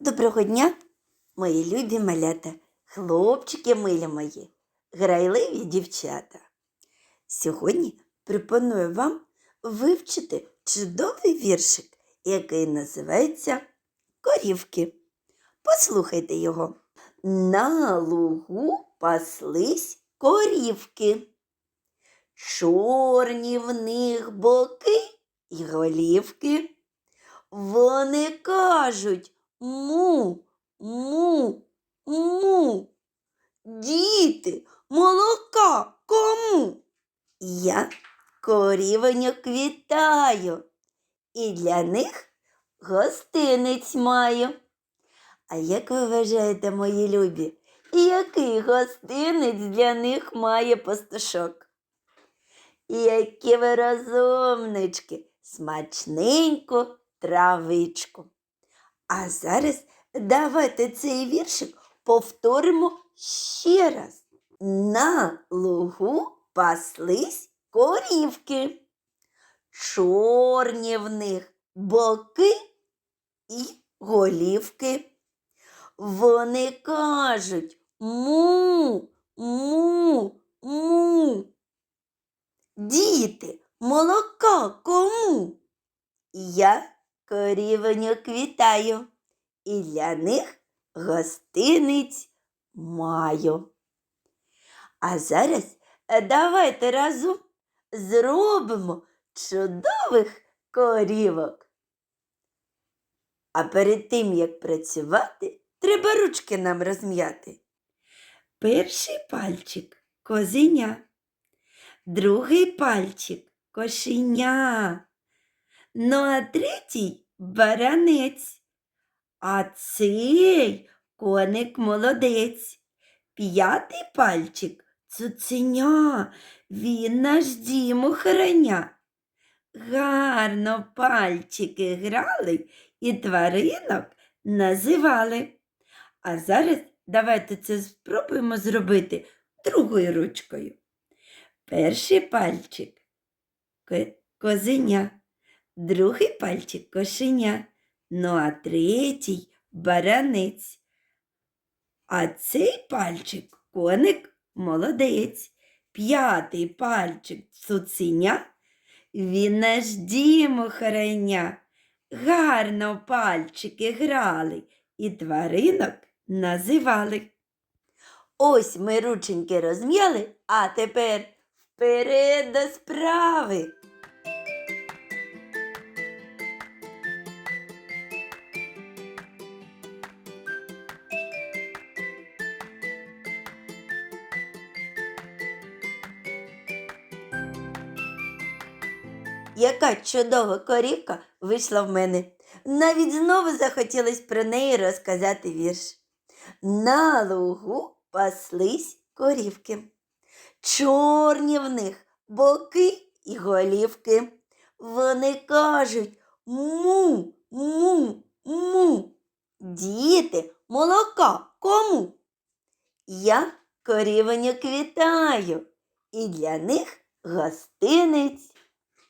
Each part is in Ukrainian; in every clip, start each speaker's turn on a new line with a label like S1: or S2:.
S1: Доброго дня, мої любі малята, хлопчики милі мої, грайливі дівчата. Сьогодні пропоную вам вивчити чудовий віршик, який називається Корівки. Послухайте його. На лугу паслись корівки. Чорні в них боки і голівки. Вони кажуть му, му, му. Діти, молока кому? Я корівоньок вітаю і для них гостинець маю. А як ви вважаєте, мої любі, який гостинець для них має пастушок? Які ви розумнички, смачненьку травичку. А зараз давайте цей віршик повторимо ще раз. На лугу паслись корівки. Чорні в них боки і голівки. Вони кажуть му, му, му. Діти, молока кому? Я корівоньок вітаю, і для них гостиниць маю. А зараз е, давайте разом зробимо чудових корівок. А перед тим, як працювати, треба ручки нам розм'яти. Перший пальчик козеня, другий пальчик кошеня. Ну, а третій баранець, а цей коник молодець. П'ятий пальчик цуценя, він наш дім охороня. Гарно пальчики грали і тваринок називали. А зараз давайте це спробуємо зробити другою ручкою. Перший пальчик ко- козеня, другий пальчик кошеня, ну а третій баранець. А цей пальчик коник молодець, п'ятий пальчик цуценя, він наш дім охороня. Гарно пальчики грали і тваринок називали. Ось ми рученьки розм'яли, а тепер вперед до справи. Яка чудова корівка вийшла в мене. Навіть знову захотілось про неї розказати вірш. На лугу паслись корівки. Чорні в них боки і голівки. Вони кажуть му, му, му. Діти, молока кому? Я корівоньок вітаю, і для них гостинець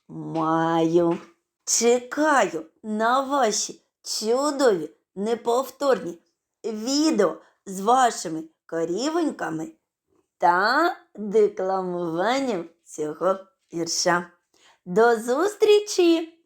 S1: маю. Чекаю на ваші чудові, неповторні відео з вашими корівоньками та декламуванням цього вірша. До зустрічі!